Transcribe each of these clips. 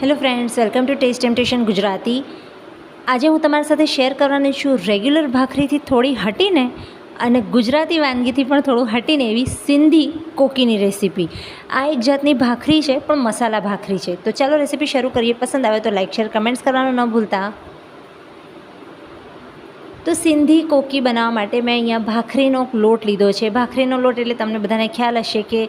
Hello friends, welcome to Taste Temptation Gujarati. આજે હું તમારી સાથે શેર કરવાની છું રેગ્યુલર ભાખરીથી થોડી હટીને અને ગુજરાતી વાનગીથી પણ થોડું હટીને એવી સિંધી કોકીની રેસીપી. આ એક જાતની ભાખરી છે, પણ મસાલા ભાખરી છે. તો ચાલો રેસીપી શરૂ કરીએ. પસંદ આવે તો લાઇક શેર કમેન્ટ્સ કરવાનું ન ભૂલતા. તો સિંધી કોકી બનાવવા માટે મેં અહીંયા ભાખરીનો લોટ લીધો છે. ભાખરીનો લોટ એટલે તમને બધાને ખ્યાલ હશે કે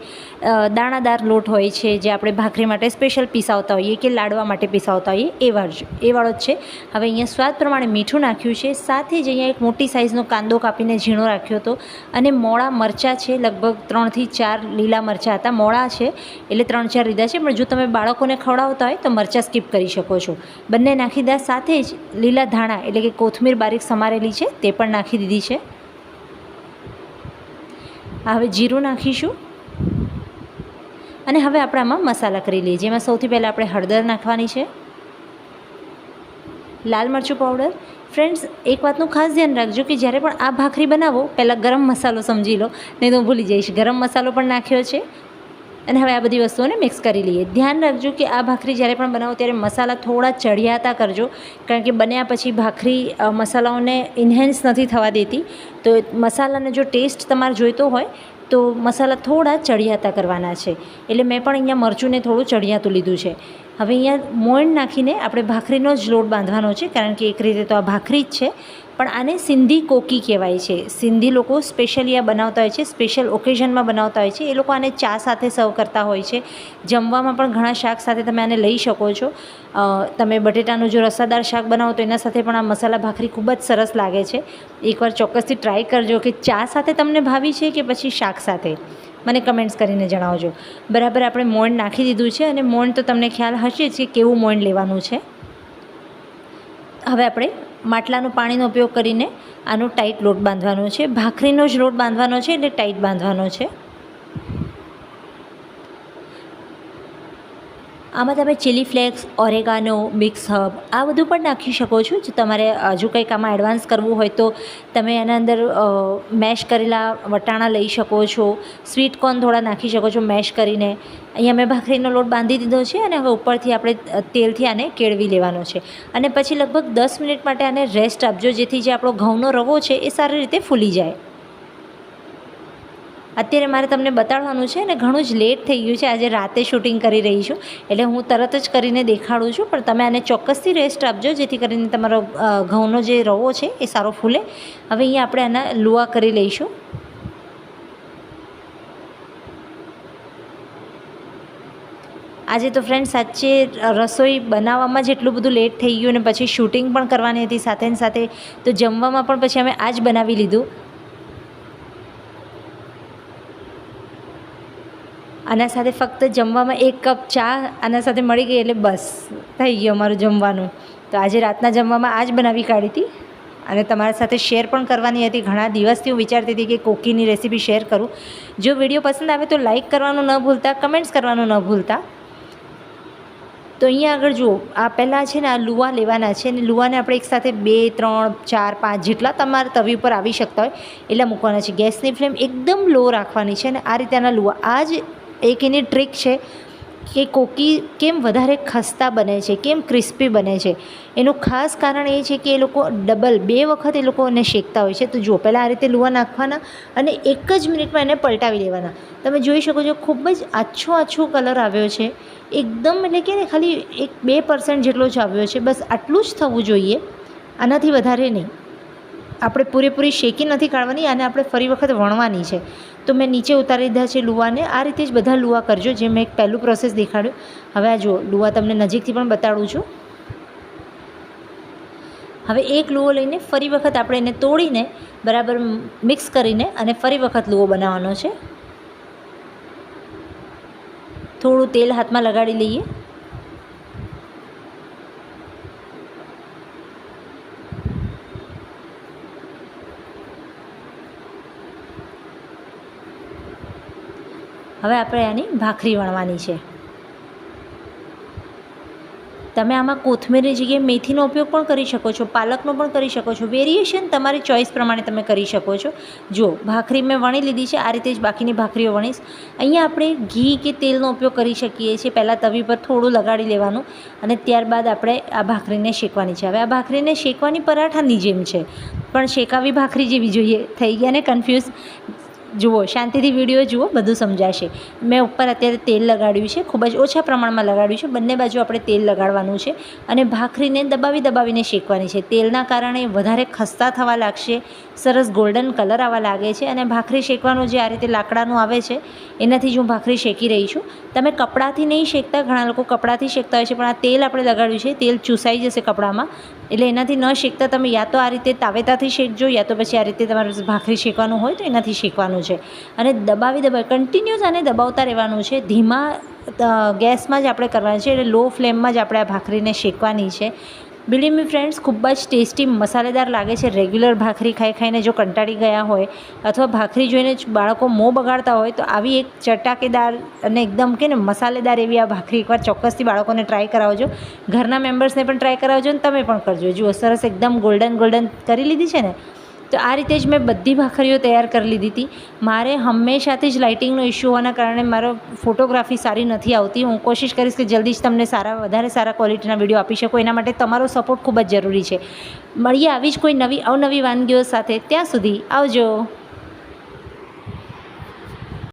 દાણાદાર લોટ હોય છે જે આપણે ભાખરી માટે સ્પેશિયલ પીસાવતા હોઈએ કે લાડવા માટે પીસાવતા હોઈએ એવા જ એ વાળો જ છે. હવે અહીંયા સ્વાદ પ્રમાણે મીઠું નાખ્યું છે. સાથે જ અહીંયા એક મોટી સાઇઝનો કાંદો કાપીને ઝીણો રાખ્યો હતો અને મોળા મરચાં છે, લગભગ ત્રણથી ચાર લીલા મરચાં હતા. મોળા છે, એટલે ત્રણ ચાર લીધા છે, પણ જો તમે બાળકોને ખવડાવતા હોય તો મરચાં સ્કીપ કરી શકો છો. બંને નાખી દીધા. સાથે જ લીલા ધાણા એટલે કે કોથમીર બારીક સમારેલી છે, તે પણ નાખી દીધી છે. હવે જીરું નાખીશું. અને હવે આપણે આમાં મસાલા કરી લઈએ, જેમાં સૌથી પહેલાં આપણે હળદર નાખવાની છે. લાલ મરચું પાવડર. ફ્રેન્ડ્સ, એક વાતનું ખાસ ધ્યાન રાખજો કે જ્યારે પણ આ ભાખરી બનાવો, પહેલાં ગરમ મસાલો સમજી લો, નહીં તો ભૂલી જઈશ. ગરમ મસાલો પણ નાખ્યો છે. અને હવે આ બધી વસ્તુઓને મિક્સ કરી લઈએ. ધ્યાન રાખજો કે આ ભાખરી જ્યારે પણ બનાવો ત્યારે મસાલા થોડા ચડિયાતા કરજો. કારણ કે બન્યા પછી ભાખરી મસાલાઓને ઇન્હેન્સ નથી થવા દેતી. તો મસાલાનો જો ટેસ્ટ તમારે જોઈતો હોય, તો મસાલા થોડા ચડિયાતા કરવાના છે. એટલે મેં પણ અહીંયા મરચુંને થોડું ચડિયાતું લીધું છે. હવે અહીંયા મોણ નાખીને આપણે ભાખરીનો જ લોટ બાંધવાનો છે, કારણ કે એક રીતે તો આ ભાખરી જ છે. પણ આને સિંધી કોકી કહેવાય છે. સિંધી લોકો સ્પેશિયલી આ બનાવતા હોય છે સ્પેશિયલ ઓકેઝનમાં બનાવતા હોય છે. એ લોકો આને ચા સાથે સર્વ કરતા હોય છે. જમવામાં પણ ઘણા શાક સાથે તમે આને લઈ શકો છો. તમે બટેટાનું જો રસાદાર શાક બનાવો તો એના સાથે પણ આ મસાલા ભાખરી ખૂબ જ સરસ લાગે છે. એકવાર ચોક્કસથી ટ્રાય કરજો કે ચા સાથે તમને ભાવી છે કે પછી શાક સાથે. મને કમેન્ટ્સ કરીને જણાવજો. બરાબર, આપણે મોણ નાખી દીધું છે અને મોણ તો તમને ખ્યાલ હશે જ કે કેવું મોણ લેવાનું છે. હવે આપણે માટલાનું પાણીનો ઉપયોગ કરીને આનો ટાઈટ લોટ બાંધવાનો છે. ભાખરીનો જ લોટ બાંધવાનો છે એટલે ટાઈટ બાંધવાનો છે. આમાં તમે chilli flakes oregano mix herb આ બધું પણ નાખી શકો છો. જો તમારે હજુ કંઈક આમાં એડવાન્સ કરવું હોય તો તમે એના અંદર મેશ કરેલા વટાણા લઈ શકો છો. સ્વીટ કોર્ન થોડા નાખી શકો છો મેશ કરીને. અહીંયા મેં ભાખરીનો લોટ બાંધી દીધો છે અને હવે ઉપરથી આપણે તેલથી આને કેળવી લેવાનો છે. અને પછી લગભગ દસ મિનિટ માટે આને રેસ્ટ આપજો, જેથી જે આપણો ઘઉંનો રવો છે એ સારી રીતે ફૂલી જાય. અત્યારે મારે તમને બતાડવાનું છે ને ઘણું જ લેટ થઈ ગયું છે. આજે રાતે શૂટિંગ કરી રહી છું. એટલે હું તરત જ કરીને દેખાડું છું, પણ તમે આને ચોક્કસથી રેસ્ટ આપજો, જેથી કરીને તમારો ઘઉંનો જે રવો છે એ સારો ફૂલે. હવે અહીંયા આપણે આના લુવા કરી લઈશું. આજે તો ફ્રેન્ડ સાચે રસોઈ બનાવવામાં જ એટલું બધું લેટ થઈ ગયું અને પછી શૂટિંગ પણ કરવાની હતી સાથે સાથે. તો જમવામાં પણ પછી અમે આ જ બનાવી લીધું. આના સાથે ફક્ત જમવામાં એક કપ ચા આના સાથે મળી ગઈ એટલે બસ થઈ ગયું અમારું જમવાનું. તો આજે રાતના જમવામાં આ જ બનાવી કાઢી હતી. અને તમારા સાથે શેર પણ કરવાની હતી. ઘણા દિવસથી હું વિચારતી હતી કે કોકીની રેસીપી શેર કરું. જો વીડિયો પસંદ આવે તો લાઇક કરવાનું ન ભૂલતા, કમેન્ટ્સ કરવાનું ન ભૂલતા. તો અહીંયા આગળ જુઓ, આ પહેલાં છે ને આ લુવા લેવાના છે અને લુવાને આપણે એકસાથે બે, ત્રણ, ચાર, પાંચ જેટલા તમારા તવી ઉપર આવી શકતા હોય, એટલા મૂકવાના છે. ગેસની ફ્લેમ એકદમ લો રાખવાની છે અને આ રીતે આના લુવા આ જ એક એની ટ્રીક છે કે કોકી કેમ વધારે ખસ્તા બને છે, કેમ ક્રિસ્પી બને છે. એનું ખાસ કારણ એ છે કે એ લોકો ડબલ બે વખત એ લોકો એને શેકતા હોય છે. તો જો, પહેલાં આ રીતે લુવા નાખવાના અને એક જ મિનિટમાં એને પલટાવી દેવાના. તમે જોઈ શકો છો, ખૂબ જ આછો આછો કલર આવ્યો છે. એકદમ એટલે કે ખાલી એક બે પર્સન્ટ જેટલો જ આવ્યો છે. બસ આટલું જ થવું જોઈએ. આનાથી વધારે નહીં. આપણે પૂરેપૂરી શેકી નથી કાઢવાની, આને આપણે ફરી વખત વણવાની છે. તો મેં નીચે ઉતારી દીધા છે લુવાને. આ રીતે જ બધા લુવા કરજો, જે મેં એક પહેલું પ્રોસેસ દેખાડ્યું. હવે આ જુઓ, લુવા તમને નજીકથી પણ બતાડું છું. હવે એક લુવો લઈને ફરી વખત આપણે એને તોડીને, બરાબર મિક્સ કરીને અને ફરી વખત લુવો બનાવવાનો છે. થોડું તેલ હાથમાં લગાડી લઈએ. હવે આપણે આની ભાખરી વણવાની છે. તમે આમાં કોથમીરની જગ્યાએ મેથીનો ઉપયોગ પણ કરી શકો છો, પાલકનો પણ કરી શકો છો. વેરિએશન તમારી ચોઈસ પ્રમાણે તમે કરી શકો છો. જો ભાખરી મેં વણી લીધી છે, આ રીતે જ બાકીની ભાખરીઓ વણીશ. અહીંયા આપણે ઘી કે તેલનો ઉપયોગ કરી શકીએ છીએ. પહેલાં તવી પર થોડું લગાડી લેવાનું અને ત્યારબાદ આપણે આ ભાખરીને શેકવાની છે. હવે આ ભાખરીને શેકવાની પરાઠાની જેમ છે. પણ શેકાવી ભાખરી જેવી જોઈએ. થઈ ગયા ને કન્ફ્યુઝ જુઓ, શાંતિથી વીડિયો જુઓ, બધું સમજાશે. મેં ઉપર અત્યારે તેલ લગાડ્યું છે, ખૂબ જ ઓછા પ્રમાણમાં લગાડ્યું છે, બંને બાજુ આપણે તેલ લગાડવાનું છે અને ભાખરીને દબાવી દબાવીને શેકવાની છે. તેલના કારણે વધારે ખસ્તા થવા લાગશે, સરસ ગોલ્ડન કલર આવવા લાગે છે અને ભાખરી શેકવાનું જે આ રીતે લાકડાનું આવે છે, એનાથી જ હું ભાખરી શેકી રહી છું. તમે કપડાથી નહીં શેકતા, ઘણા લોકો કપડાથી શેકતા હોય છે, પણ આ તેલ આપણે લગાડ્યું છે, તેલ ચૂસાઈ જશે કપડામાં. એટલે એનાથી ન શેકતા તમે યા તો આ રીતે તાવેતાથી શેકજો, યા તો પછી આ રીતે તમારે ભાખરી શેકવાનું હોય તો એનાથી શેકવાનું છે. અને દબાવી દબાવી કન્ટિન્યુઅસ આને દબાવતા રહેવાનું છે. ધીમા ગેસમાં જ આપણે કરવાનું છે. એટલે લો ફ્લેમમાં જ આપણે આ ભાખરીને શેકવાની છે. બિલીવ મી ફ્રેન્ડ્સ ખૂબ જ ટેસ્ટી મસાલેદાર લાગે છે. રેગ્યુલર ભાખરી ખાઈ ખાઈને જો કંટાળી ગયા હોય, અથવા ભાખરી જોઈને બાળકો મોં બગાડતા હોય, તો આવી એક ચટાકેદાર અને એકદમ કે ને મસાલેદાર એવી આ ભાખરી એકવાર ચોક્કસથી બાળકોને ટ્રાય કરાવજો. ઘરના મેમ્બર્સને પણ ટ્રાય કરાવજો અને તમે પણ કરજો. જુઓ, સરસ એકદમ ગોલ્ડન ગોલ્ડન કરી લીધી છે ને? તો આ રીતે જ મેં બધી ભાખરીઓ તૈયાર કરી લીધી હતી. મારે હંમેશાથી જ લાઇટિંગનો ઇશ્યુ હોવાના કારણે મારો ફોટોગ્રાફી સારી નથી આવતી. હું કોશિશ કરીશ કે જલ્દી જ તમને સારા, વધારે સારા ક્વોલિટીના વીડિયો આપી શકું. એના માટે તમારો સપોર્ટ ખૂબ જ જરૂરી છે. મળીએ આવી જ કોઈ નવી અવનવી વાનગીઓ સાથે. ત્યાં સુધી આવજો.